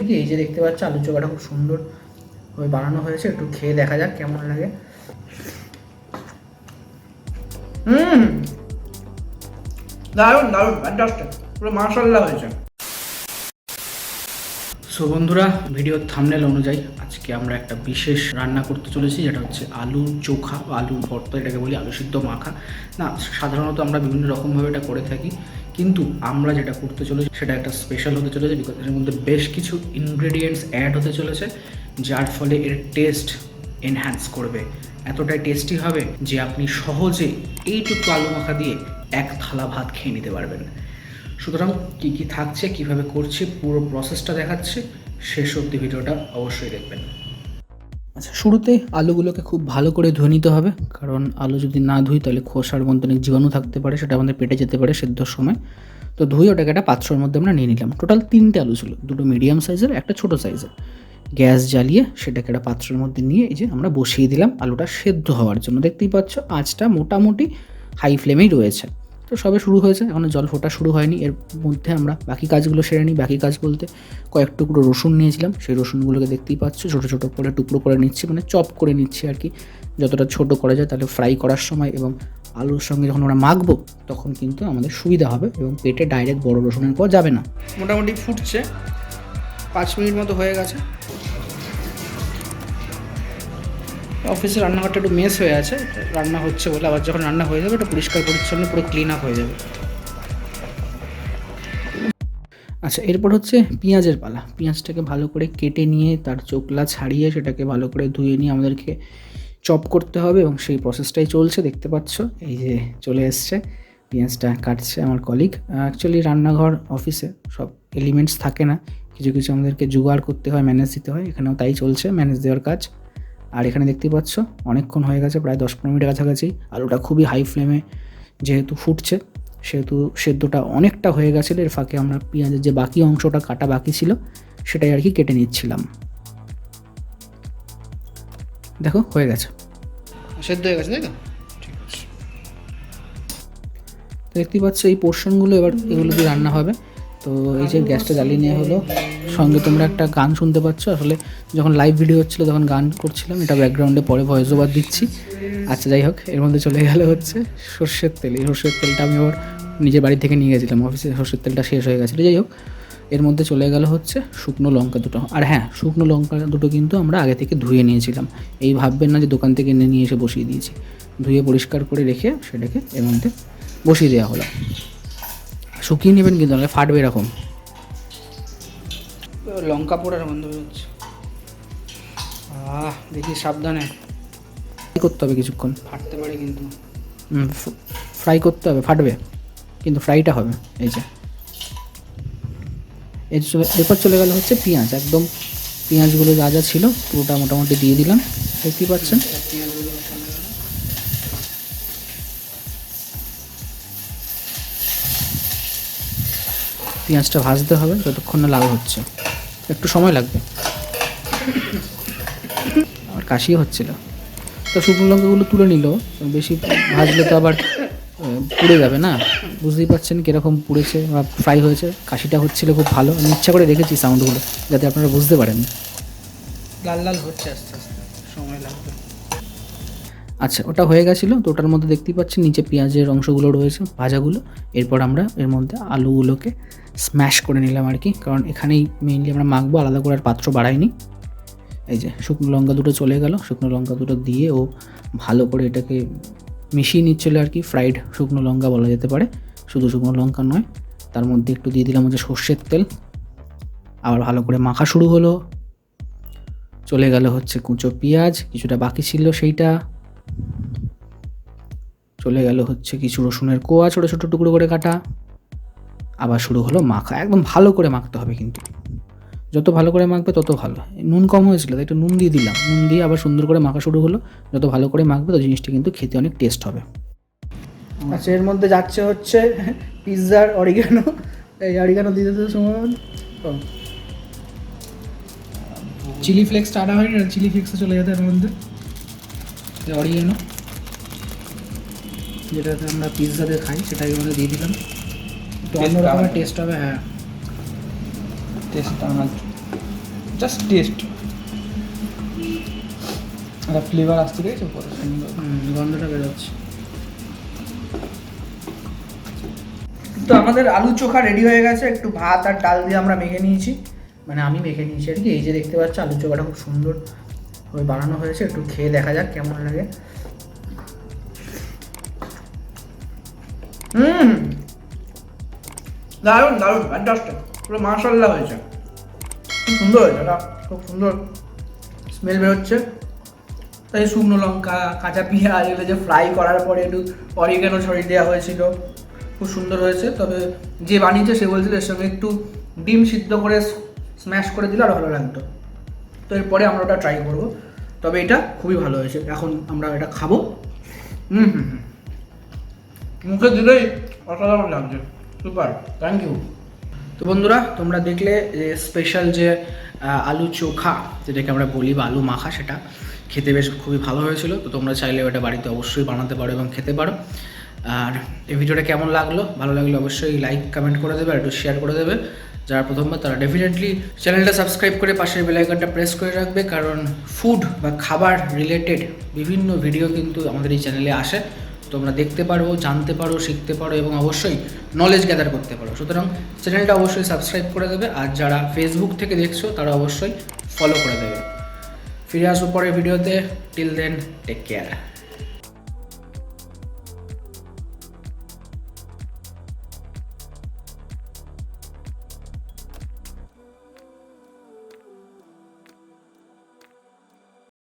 এই যে দেখতে পাচ্ছ আলু চোখাটা খুব সুন্দর ভাবে বানানো হয়েছে। একটু খেয়ে দেখা যাক কেমন লাগে। হুম। দারুণ দারুণ ফ্যান্টাস্টিক পুরো মাশাল্লাহ হয়েছে। সো বন্ধুরা ভিডিওর থামনেল অনুযায়ী আজকে আমরা একটা বিশেষ রান্না করতে চলেছি যেটা হচ্ছে আলু চোখা আলু ভর্তা এটাকে বলি আলু সিদ্ধ মাখা। না সাধারণত আমরা বিভিন্ন রকমভাবে এটা করে থাকি। কিন্তু আমরা যেটা করতে চলেছি, সেটা একটা স্পেশাল হতে চলেছে বিকজ এর মধ্যে বেশ কিছু ইনগ্রেডিয়েন্টস অ্যাড হতে চলেছে, যার ফলে এর টেস্ট এনহ্যান্স করবে। এতটাই টেস্টি হবে যে আপনি সহজে এইটুকু আলু মাখা দিয়ে এক থালা ভাত খেয়ে নিতে পারবেন। সুতরাং কী কী থাকছে, কীভাবে করছি, পুরো প্রসেসটা দেখাচ্ছে, শেষ অবধি ভিডিওটা অবশ্যই দেখবেন। আচ্ছা শুরুতে আলুগুলোকে খুব ভালো করে ধুয়ে নিতে হবে, কারণ আলু যদি না ধুই তাহলে খোসার মধ্যে অনেক জীবাণু থাকতে পারে, সেটা আমাদের পেটে যেতে পারে সেদ্ধর সময়। তো ধুয়ে ওটাকে একটা পাত্রর মধ্যে আমরা নিয়ে নিলাম। টোটাল তিনটে আলু ছিল, দুটো মিডিয়াম সাইজের একটা ছোটো সাইজের গ্যাস জ্বালিয়ে সেটাকে একটা পাত্রের মধ্যে নিয়ে এই যে আমরা বসিয়ে দিলাম আলুটা সেদ্ধ হওয়ার জন্য। দেখতেই পাচ্ছ, আঁচটা মোটামুটি হাই ফ্লেমেই রয়েছে। তো সবে শুরু হয়েছে এখনও জল ফোটা শুরু হয়নি। এর মধ্যে আমরা বাকি কাজগুলো সেরে নিই। বাকি কাজ বলতে কয়েক টুকরো রসুন নিয়েছিলাম। সেই রসুনগুলোকে দেখতেই পাচ্ছ, ছোটো ছোটো করে টুকরো করে নিচ্ছি মানে চপ করে নিচ্ছি আর কি। যতটা ছোট করা যায় তাহলে ফ্রাই করার সময় এবং আলুর সঙ্গে যখন আমরা মাখবো, তখন কিন্তু আমাদের সুবিধা হবে এবং পেটে ডাইরেক্ট বড় রসুনের পর যাবে না। মোটামুটি ফুটছে, পাঁচ মিনিট মতো হয়ে গেছে। অফিসে রান্নাঘরটা একটু মেস হয়ে আছে, রান্না হচ্ছে বলে, আবার যখন রান্না হয়ে যাবে এটা পরিষ্কার পরিচ্ছন্ন, পুরো ক্লিন আপ হয়ে যাবে। আচ্ছা এরপর হচ্ছে পেঁয়াজের পালা। পেঁয়াজটাকে ভালো করে কেটে নিয়ে, তার চোকলা ছাড়িয়ে সেটাকে ভালো করে ধুয়ে নিয়ে আমাদেরকে চপ করতে হবে এবং সেই প্রসেসটাই চলছে, দেখতে পাচ্ছ। এই যে চলে এসছে, পেঁয়াজটা কাটছে আমার কলিগ অ্যাকচুয়ালি রান্নাঘর অফিসে সব এলিমেন্টস থাকে না। কিছু কিছু আমাদেরকে জোগাড় করতে হয় ম্যানেজ দিতে হয়, এখানেও তাই চলছে ম্যানেজ দেওয়ার কাজ। আর এখানে দেখতে পাচ্ছ অনেকক্ষণ হয়ে গেছে প্রায় দশ পনেরো মিনিটের কাছাকাছি আলুটা খুবই হাই ফ্লেমে যেহেতু ফুটছে সেহেতু সেদ্ধটা অনেকটা হয়ে গেছিল এর ফাঁকে আমরা পেঁয়াজের যে বাকি অংশটা কাটা বাকি ছিল সেটাই আর কি কেটে নিচ্ছিলাম। দেখো হয়ে গেছে। সেদ্ধ হয়ে গেছে তাই তো? দেখতেই পাচ্ছ এই পোর্শনগুলো এবার এগুলো দিয়ে রান্না হবে। তো এই যে গ্যাসটা জ্বালিয়ে নেওয়া হলো, সঙ্গে তোমরা একটা গান শুনতে পাচ্ছ। আসলে যখন লাইভ ভিডিও হচ্ছিল তখন গান করছিলাম, এটা ব্যাকগ্রাউন্ডে পরে ভয়েস ওভার দিচ্ছি। আচ্ছা যাই হোক, এর মধ্যে চলে গেলে হচ্ছে সর্ষের তেল। এই সর্ষের তেলটা আমি আবার নিজের বাড়ি থেকে নিয়ে গেছিলাম অফিসে সর্ষের তেলটা শেষ হয়ে গেছিল। যাই হোক, এর মধ্যে চলে গেল হচ্ছে শুকনো লঙ্কা দুটো। আর হ্যাঁ শুকনো লঙ্কা দুটো কিন্তু আমরা আগে থেকে ধুয়ে নিয়েছিলাম। এই ভাববেন না যে দোকান থেকে এনে নিয়ে এসে বসিয়ে দিয়েছি। ধুয়ে পরিষ্কার করে রেখে সেটাকে এর মধ্যে বসিয়ে দেওয়া হলো। শুকিয়ে নেবেন কিন্তু নাহলে ফাটবে এরকম। লঙ্কা পোড়ার বন্ধ হয়ে যাচ্ছে আহ দেখি সাবধানে। করতে হবে কিছুক্ষণ। ফাটতে পারে কিন্তু। ফ্রাই করতে হবে ফাটবে। কিন্তু ফ্রাইটা হবে এই যে। এরপর চলে গেল হচ্ছে পেঁয়াজ। একদম পেঁয়াজগুলো যা যা ছিল পুরোটা মোটামুটি দিয়ে দিলাম। দেখতেই পাচ্ছেন? পেঁয়াজটা ভাজতে হবে যতক্ষণ না লাল হচ্ছে। একটু সময় লাগবে। আমার কাশি হচ্ছিল। তো শুকনো লঙ্কাগুলো তুলে নিল। বেশি ভাজলে তো আবার পুড়ে যাবে না? বুঝতেই পারছেন কীরকম পুড়েছে বা ফ্রাই হয়েছে। কাশিটা হচ্ছিল খুব ভালো। আমি ইচ্ছা করে রেখেছি সাউন্ডগুলো যাতে আপনারা বুঝতে পারেন। লাল লাল হচ্ছে আস্তে আস্তে। সময় লাগবে। আচ্ছা ওটা হয়ে গেছিল, তো ওটার মধ্যে দেখতেই পাচ্ছি নিচে পেঁয়াজের অংশগুলো রয়েছে, ভাজাগুলো। এরপর আমরা এর মধ্যে আলুগুলোকে স্ম্যাশ করে নিলাম আর কি, কারণ এখানেই মেইনলি আমরা মাখবো, আলাদা করে আর পাত্র বাড়াইনি। এই যে, শুকনো লঙ্কা দুটো চলে গেল, শুকনো লঙ্কা দুটো দিয়ে ও ভালো করে এটাকে মিশিয়ে নিচ্ছিল আর কি ফ্রাইড শুকনো লঙ্কা বলা যেতে পারে, শুধু শুকনো লঙ্কা নয়, তার মধ্যে একটু দিয়ে দিলাম হচ্ছে সর্ষের তেল। আবার ভালো করে মাখা শুরু হলো। চলে গেল হচ্ছে কুঁচো পেঁয়াজ, কিছুটা বাকি ছিল সেইটা। চলে গেল হচ্ছে কিছু রসুনের কোয়া, ছোটো ছোটো টুকরো করে কাটা। আবার শুরু হলো মাখা। একদম ভালো করে মাখতে হবে কিন্তু। যত ভালো করে মাখবে তত ভালো। নুন কম হয়েছিল, তাই একটু নুন দিয়ে দিলাম। নুন দিয়ে আবার সুন্দর করে মাখা শুরু হলো। যত ভালো করে মাখবে তো জিনিসটা কিন্তু খেতে অনেক টেস্ট হবে। আচ্ছা এর মধ্যে যাচ্ছে হচ্ছে পিৎজার অরিগানো এই অরিগানো দিতে তো সময় চিলি ফ্লেক্সটা আনা হয়নি চিলি ফ্লেক্সে চলে যেতে এর মধ্যে। অরিগানো যেটাতে আমরা পিৎজাতে খাই সেটাই মধ্যে দিয়ে দিলাম। একটু অন্য রকমের টেস্ট হবে হ্যাঁ। টেস্টটা আমার জাস্ট টেস্ট একটা ফ্লেভার আসতে গেছে কত সুন্দর। গন্ধটা বেরোচ্ছে। তো আমাদের আলু চোখা রেডি হয়ে গেছে। একটু ভাত আর ডাল দিয়ে আমরা মেখে নিয়েছি। মানে আমি মেখে নিয়েছি আর কি। এই যে দেখতে পাচ্ছ আলু চোখাটা খুব সুন্দর। ভাবে বানানো হয়েছে, একটু খেয়ে দেখা যাক কেমন লাগে। হুম। দারুণ দারুণ ফ্যান্টাস্টিক পুরো মাশাল্লাহ হয়েছে। খুব সুন্দর হয়েছে খুব সুন্দর স্মেল বেরোচ্ছে। তাই শুকনো লঙ্কা, কাঁচা পেঁয়াজ, এগুলো যে ফ্রাই করার পরে একটু অরিগানো ছড়িয়ে দেওয়া হয়েছিল। খুব সুন্দর হয়েছে, তবে যে বানিয়েছে সে বলছিল এর সঙ্গে একটু ডিম সিদ্ধ করে স্ম্যাশ করে দিলে আরও ভালো লাগতো। তো এরপরে আমরা ওটা ট্রাই করব। তবে এটা খুবই ভালো হয়েছে। এখন আমরা এটা খাব। হুম হুম হুম। মুখে দিলেই অসাধারণ লাগছে। সুপার থ্যাংক ইউ তো বন্ধুরা তোমরা দেখলে যে স্পেশাল যে আলু চোখা যেটাকে আমরা বলি বা আলু মাখা সেটা খেতে বেশ খুবই ভালো হয়েছিল। তো তোমরা চাইলে ওটা বাড়িতে অবশ্যই বানাতে পারো এবং খেতে পারো। আর এই ভিডিওটা কেমন লাগল? ভালো লাগলে অবশ্যই লাইক কমেন্ট করে দেবে আর একটু শেয়ার করে দেবে। যারা প্রথমবার, তারা ডেফিনেটলি চ্যানেলটা সাবস্ক্রাইব করে পাশের বেলাইকনটা প্রেস করে রাখবে, কারণ ফুড বা খাবার রিলেটেড বিভিন্ন ভিডিও কিন্তু আমাদের এই চ্যানেলে আসে। তোমরা দেখতে পারো, জানতে পারো, শিখতে পারো এবং অবশ্যই নলেজ গ্যাদার করতে পারো। সুতরাং চ্যানেলটা অবশ্যই সাবস্ক্রাইব করে দেবে, আর যারা ফেসবুক থেকে দেখছ, তারা অবশ্যই ফলো করে দেবে। ফিরে আসব পরের ভিডিওতে টিল দেন টেক কেয়ার